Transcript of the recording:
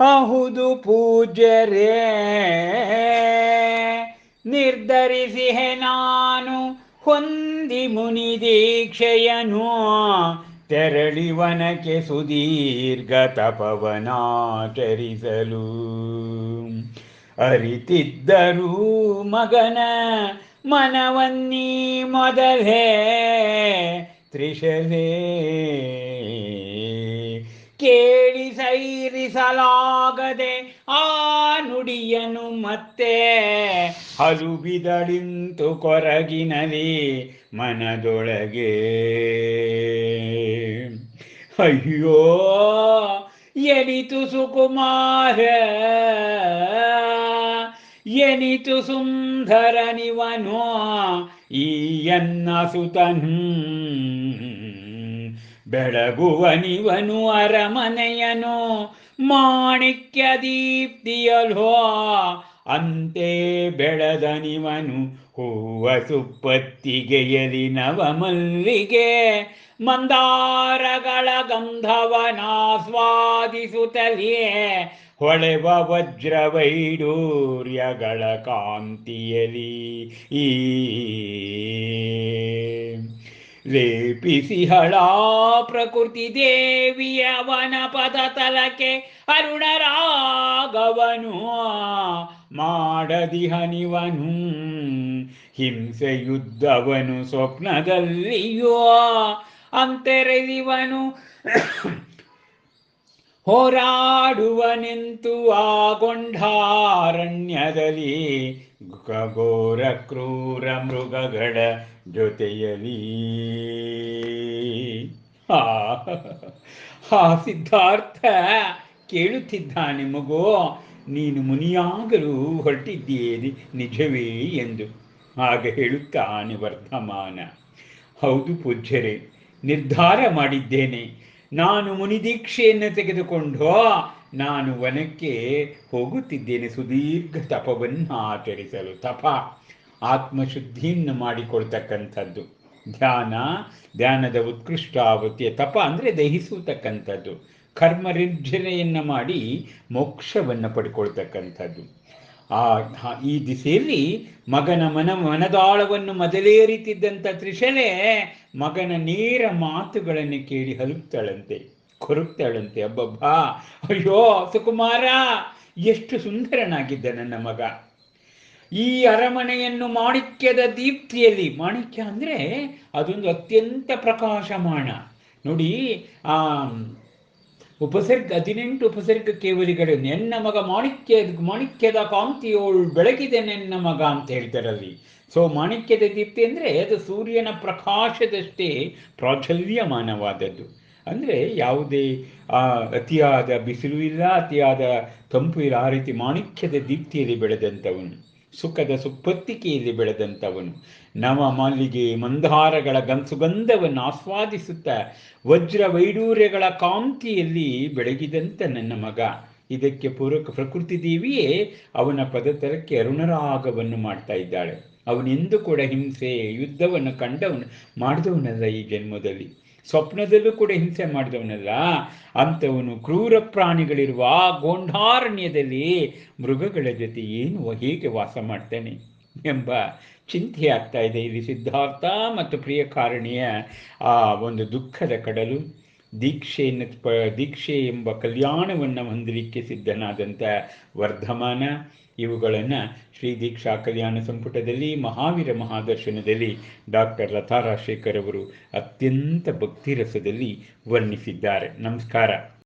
ಅಹುದು ಪೂಜ್ಯರೇ, ನಿರ್ಧರಿಸಿಹೆ ನಾನು ಹೊಂದಿ ಮುನಿ ದೀಕ್ಷೆಯನು. ತೆರಳಿವನಕ್ಕೆ ಸುದೀರ್ಘ ತಪವನಾಚರಿಸಲು. ಅರಿತಿದ್ದರೂ ಮಗನ ಮನವನ್ನೀ ಮೊದಲೇ ತ್ರಿಶಲೇ ಕೇಳಿ ಸೈರಿಸಲಾಗದೆ ಆ ನುಡಿಯನು ಮತ್ತೆ ಹಲುಬಿದಳಿಂತು ಕೊರಗಿನಲಿ ಮನದೊಳಗೆ. ಅಯ್ಯೋ, ಎನಿತು ಸುಕುಮಾರ, ಎನಿತು ಸುಂದರನಿವನು, ಈ ಎನ್ನ ಸುತನು ಬೆಳಗುವನಿವನು ಅರಮನೆಯನು, ಮಾಣಿಕ್ಯ ದೀಪ್ತಿಯಲ್ಹೋ. ಅಂತೆ ಬೆಳೆದನಿವನು, ಹೂವ ಸುಪ್ಪತ್ತಿಗೆಯಲಿ ನವಮಲ್ಲಿಗೆ. ಮಂದಾರಗಳ ಗಂಧವನಾಸ್ವಾದಿಸುತ್ತಲಿಯೇ ಹೊಳೆವ ವಜ್ರ ವೈಡೂರ್ಯಗಳ ಕಾಂತಿಯಲಿ. ಈ ಲೇಪಿಸಿ ಪ್ರಕೃತಿ ದೇವಿಯವನ ಪದ ತಲಕೆ ಅರುಣರಾಗವನು ಮಾಡದಿ ಹನಿವನು ಹಿಂಸೆ ಯುದ್ಧವನು ಸ್ವಪ್ನದಲ್ಲಿಯೋ ಅಂತೆರೆದಿವನು. ಹೋರಾಡುವನೆಂತು ಆಗೊಂಡಾರಣ್ಯದಲ್ಲಿ ಘೋರ ಕ್ರೂರ ಮೃಗಗಳ ಜೊತೆಯಲಿ ಆ ಸಿದ್ಧಾರ್ಥ ಕೇಳುತ್ತಿದ್ದಾನೆ ಮಗು, ನೀನು ಮುನಿಯಾಗಲು ಹೊರಟಿದ್ದೀರಿ ನಿಜವೇ ಎಂದು. ಆಗ ಹೇಳುತ್ತಾನೆ ವರ್ಧಮಾನ ಹೌದು ಪೂಜ್ಯರೇ, ನಿರ್ಧಾರ ಮಾಡಿದ್ದೇನೆ. ನಾನು ಮುನಿದೀಕ್ಷೆಯನ್ನು ತೆಗೆದುಕೊಂಡು ನಾನು ವನಕ್ಕೆ ಹೋಗುತ್ತಿದ್ದೇನೆ. ಸುದೀರ್ಘ ತಪವನ್ನು ಆಚರಿಸಲು ತಪ. ಆತ್ಮಶುದ್ಧಿಯನ್ನು ಮಾಡಿಕೊಳ್ತಕ್ಕಂಥದ್ದು. ಧ್ಯಾನ, ಧ್ಯಾನದ ಉತ್ಕೃಷ್ಟಾವತಿಯ ತಪ ಅಂದರೆ ದಹಿಸತಕ್ಕಂಥದ್ದು. ಕರ್ಮರಿರ್ಜನೆಯನ್ನು ಮಾಡಿ ಮೋಕ್ಷವನ್ನು ಪಡ್ಕೊಳ್ತಕ್ಕಂಥದ್ದು. ಆ ಈ ದಿಸೆಯಲ್ಲಿ ಮಗನ ಮನ, ಮನದಾಳವನ್ನು ಮೊದಲೇರಿತಿದ್ದಂಥ ತ್ರಿಶಲೆ ಮಗನ ನೇರ ಮಾತುಗಳನ್ನು ಕೇಳಿ ಹಲುಕ್ತಾಳಂತೆ ಕೊರುಕ್ತಾಳಂತೆ ಅಬ್ಬಬ್ಬಾ, ಅಯ್ಯೋ, ಸುಕುಮಾರ, ಎಷ್ಟು ಸುಂದರನಾಗಿದ್ದ ನನ್ನ ಮಗ. ಈ ಅರಮನೆಯನ್ನು ಮಾಣಿಕ್ಯದ ದೀಪ್ತಿಯಲ್ಲಿ, ಮಾಣಿಕ್ಯ ಅಂದರೆ ಅದೊಂದು ಅತ್ಯಂತ ಪ್ರಕಾಶಮಾನ. ನೋಡಿ, ಆ ಉಪಸರ್ಗ ಹದಿನೆಂಟು ಉಪಸರ್ಗ ಕೇವಲಿಗಳು, ನೆನ್ನ ಮಗ ಮಾಣಿಕ್ಯ, ಮಾಣಿಕ್ಯದ ಕಾಂತಿಯೋಳು ಬೆಳಗಿದೆ ನನ್ನ ಮಗ ಅಂತ ಹೇಳ್ತಾರಲ್ಲಿ ಸೊ ಮಾಣಿಕ್ಯದ ದೀಪ್ತಿ ಅಂದರೆ ಅದು ಸೂರ್ಯನ ಪ್ರಕಾಶದಷ್ಟೇ ಪ್ರಾಚಲ್ಯಮಾನವಾದದ್ದು. ಅಂದರೆ ಯಾವುದೇ ಅತಿಯಾದ ಬಿಸಿಲು ಇಲ್ಲ, ಅತಿಯಾದ ತಂಪು ಇಲ್ಲ, ಆ ರೀತಿ ಮಾಣಿಕ್ಯದ ದೀಪ್ತಿಯಲ್ಲಿ ಬೆಳೆದಂಥವನು. ಸುಖದ ಸುಪ್ಪತ್ತಿಕೆಯಲ್ಲಿ ಬೆಳೆದಂಥವನು. ನವ ಮಲ್ಲಿಗೆ ಮಂದಾರಗಳ ಗಂಸುಗಂಧವನ್ನು ಸುಗಂಧವನ್ನು ಆಸ್ವಾದಿಸುತ್ತಾ ವಜ್ರ ವೈಡೂರ್ಯಗಳ ಕಾಂತಿಯಲ್ಲಿ ಬೆಳಗಿದಂಥ ನನ್ನ ಮಗ. ಇದಕ್ಕೆ ಪೂರಕ ಪ್ರಕೃತಿ ದೇವಿಯೇ ಅವನ ಪದತರಕ್ಕೆ ಅರುಣರಾಗವನ್ನು ಮಾಡ್ತಾ ಇದ್ದಾಳೆ. ಅವನೆಂದು ಕೂಡ ಹಿಂಸೆ ಯುದ್ಧವನ್ನು ಕಂಡವನು, ಮಾಡಿದವನಲ್ಲ ಈ ಜನ್ಮದಲ್ಲಿ. ಸ್ವಪ್ನದಲ್ಲೂ ಕೂಡ ಹಿಂಸೆ ಮಾಡಿದವನಲ್ಲ, ಅಂಥವನು ಕ್ರೂರ ಪ್ರಾಣಿಗಳಿರುವ ಗೋಂಢಾರಣ್ಯದಲ್ಲಿ ಮೃಗಗಳ ಜೊತೆ ಏನು ಹೇಗೆ ವಾಸ ಮಾಡ್ತಾನೆ ಎಂಬ ಚಿಂತೆ ಆಗ್ತಾ ಇದೆ ಇಲ್ಲಿ ಸಿದ್ಧಾರ್ಥ ಮತ್ತು ಪ್ರಿಯಕಾರಣಿಯ ಆ ಒಂದು ದುಃಖದ ಕಡಲು. ದೀಕ್ಷೆಯನ್ನು ದೀಕ್ಷೆ ಎಂಬ ಕಲ್ಯಾಣವನ್ನು ಹೊಂದಲಿಕ್ಕೆ ಸಿದ್ಧನಾದಂಥ ವರ್ಧಮಾನ, ಇವುಗಳನ್ನು ಶ್ರೀ ದೀಕ್ಷಾ ಕಲ್ಯಾಣ ಸಂಪುಟದಲ್ಲಿ, ಮಹಾವೀರ ಮಹಾದರ್ಶನದಲ್ಲಿ ಡಾಕ್ಟರ್ ಲತಾ ರಾಜಶೇಖರ್ ಅವರು ಅತ್ಯಂತ ಭಕ್ತಿರಸದಲ್ಲಿ ವರ್ಣಿಸಿದ್ದಾರೆ. ನಮಸ್ಕಾರ.